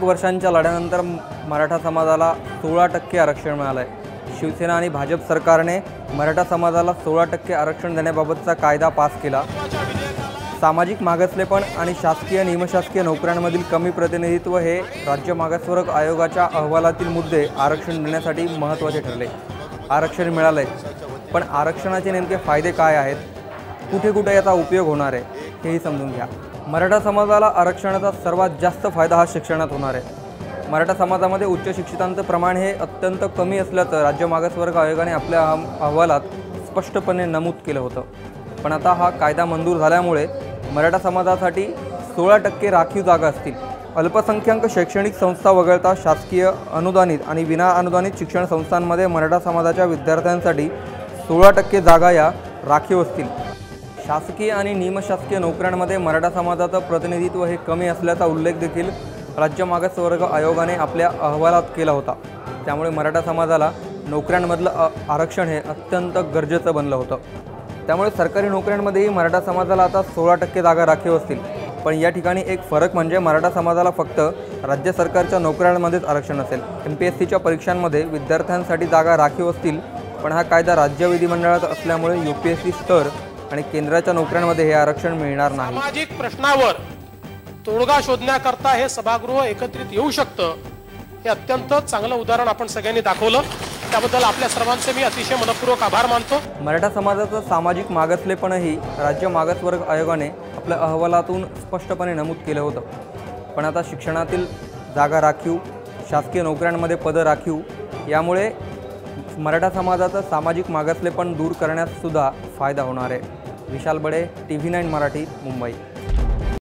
अनेक वर्षांच्या लढ्यानंतर मराठा समाजाला सोळा टक्के आरक्षण मिळालं आहे शिवसेना आणि भाजप सरकारने मराठा समाजाला सोळा टक्के आरक्षण देण्याबाबतचा कायदा पास केला. सामाजिक मागासलेपण आणि शासकीय निमशासकीय नोकऱ्यांमधील कमी प्रतिनिधित्व हे राज्य मागासवर्ग आयोगाच्या अहवालातील मुद्दे आरक्षण देण्यासाठी महत्त्वाचे ठरले. आरक्षण मिळालंय पण आरक्षणाचे नेमके फायदे काय आहेत? कुठे कुठे याचा उपयोग होणार आहे हेही समजून घ्या. मराठा समाजाला आरक्षणाचा सर्वात जास्त फायदा हा शिक्षणात होणार आहे. मराठा समाजामध्ये उच्च शिक्षितांचं प्रमाण हे अत्यंत कमी असल्याचं राज्य मागासवर्ग आयोगाने आपल्या अहवालात स्पष्टपणे नमूद केलं होतं. पण आता हा कायदा मंजूर झाल्यामुळे मराठा समाजासाठी सोळा टक्के राखीव जागा असतील. अल्पसंख्याक शैक्षणिक संस्था वगळता शासकीय अनुदानित आणि विना अनुदानित शिक्षण संस्थांमध्ये मराठा समाजाच्या विद्यार्थ्यांसाठी सोळा टक्के जागा या राखीव असतील. शासकीय आणि निमशासकीय नोकऱ्यांमध्ये मराठा समाजाचं प्रतिनिधित्व हे कमी असल्याचा उल्लेख देखील राज्य मागासवर्ग आयोगाने आपल्या अहवालात केला होता. त्यामुळे मराठा समाजाला नोकऱ्यांमधलं आरक्षण हे अत्यंत गरजेचं बनलं होतं. त्यामुळे सरकारी नोकऱ्यांमध्येही मराठा समाजाला आता सोळा टक्के जागा राखीव असतील. पण या ठिकाणी एक फरक म्हणजे मराठा समाजाला फक्त राज्य सरकारच्या नोकऱ्यांमध्येच आरक्षण असेल. एम पी एस सीच्या परीक्षांमध्ये विद्यार्थ्यांसाठी जागा राखीव असतील. पण हा कायदा राज्य विधिमंडळात असल्यामुळे यू पी एस सी स्तर आणि केंद्राच्या नोकऱ्यांमध्ये हे आरक्षण मिळणार नाही. सामाजिक प्रश्नावर तोडगा शोधण्याकरता हे सभागृह एकत्रित येऊ शकतं हे अत्यंत चांगलं उदाहरण आपण सगळ्यांनी दाखवलं. त्याबद्दल आपल्या सर्वांचे मी अतिशय मनपूर्वक आभार मानतो. मराठा समाजाचं सामाजिक मागासलेपणही राज्य मागासवर्ग आयोगाने आपल्या अहवालातून स्पष्टपणे नमूद केलं होतं. पण आता शिक्षणातील जागा राखीव शासकीय नोकऱ्यांमध्ये पदं राखीव यामुळे मराठा समाजाचं सामाजिक मागासलेपण दूर करण्यात सुद्धा फायदा होणार आहे. Vishal Bade T V nine Marathi Mumbai.